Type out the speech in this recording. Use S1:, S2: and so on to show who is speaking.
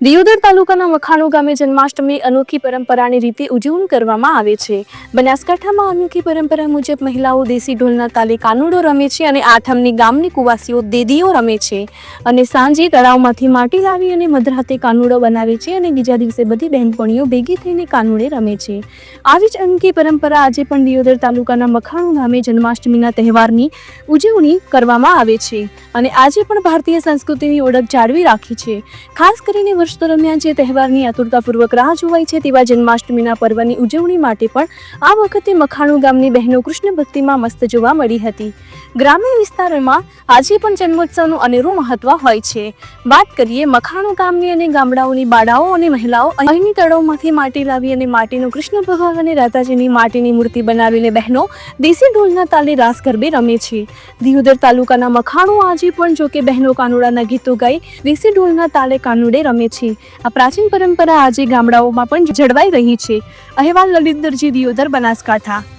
S1: દિયોદર તાલુકાના મખાણો ગામે જન્માષ્ટમી અનોખી પરંપરાની રીતે ઉજવણી કરવામાં આવે છે. બનાસકાંઠામાં અનોખી પરંપરા મુજબ મહિલાઓ દેશી ઢોલના તાલે કાનુડો રમે છે અને આઠમની ગામની કુવાસીઓ દેદીઓ રમે છે. અને સાંજે તળાવમાંથી માટી લાવી અને મધરાતે કાનુડો બનાવે છે અને બીજા દિવસે બધી બહેનપણીઓ ભેગી થઈને કાનુડે રમે છે. આવી જ અનોખી પરંપરા આજે પણ દિયોદર તાલુકાના મખાણો ગામે જન્માષ્ટમીના તહેવારની ઉજવણી કરવામાં આવે છે. અને આજે પણ ભારતીય સંસ્કૃતિની ઓળખ જાળવી રાખી છે. ખાસ કરીને વર્ષ દરમિયાન જે તહેવારની આતુરતાપૂર્વક રાહ જોવાય છે તેવા જન્માષ્ટમીના પર્વની ઉજવણી માટે પણ આ વખતે મખાણું ગામની બહેનો કૃષ્ણ ભક્તિમાં મસ્ત જોવા મળી હતી. ગ્રામ્ય વિસ્તારોમાં આજે પણ જન્મોત્સવનું અનેરું મહત્વ હોય છે. વાત કરીએ મખાણું ગામની અને ગામડાઓની બાળાઓ અને મહિલાઓ અહીંની તળાવમાંથી માટી લાવી અને માટીનું કૃષ્ણ ભગવાન અને રાધાજીની માટીની મૂર્તિ બનાવીને બહેનો દેશી ઢોલના તાલે રાસ ગરબે રમે છે. દિયોદર તાલુકાના મખાણું આજે પણ જો કે બહેનો કાનુડાના ગીતો ગાઈ દેશી ઢોલના તાલે કાનુડે રમે છે. આ પ્રાચીન પરંપરા આજે ગામડાઓમાં પણ જળવાઈ રહી છે. અહેવાલ લલિતરજી દિયોધર બનાસકાંઠા.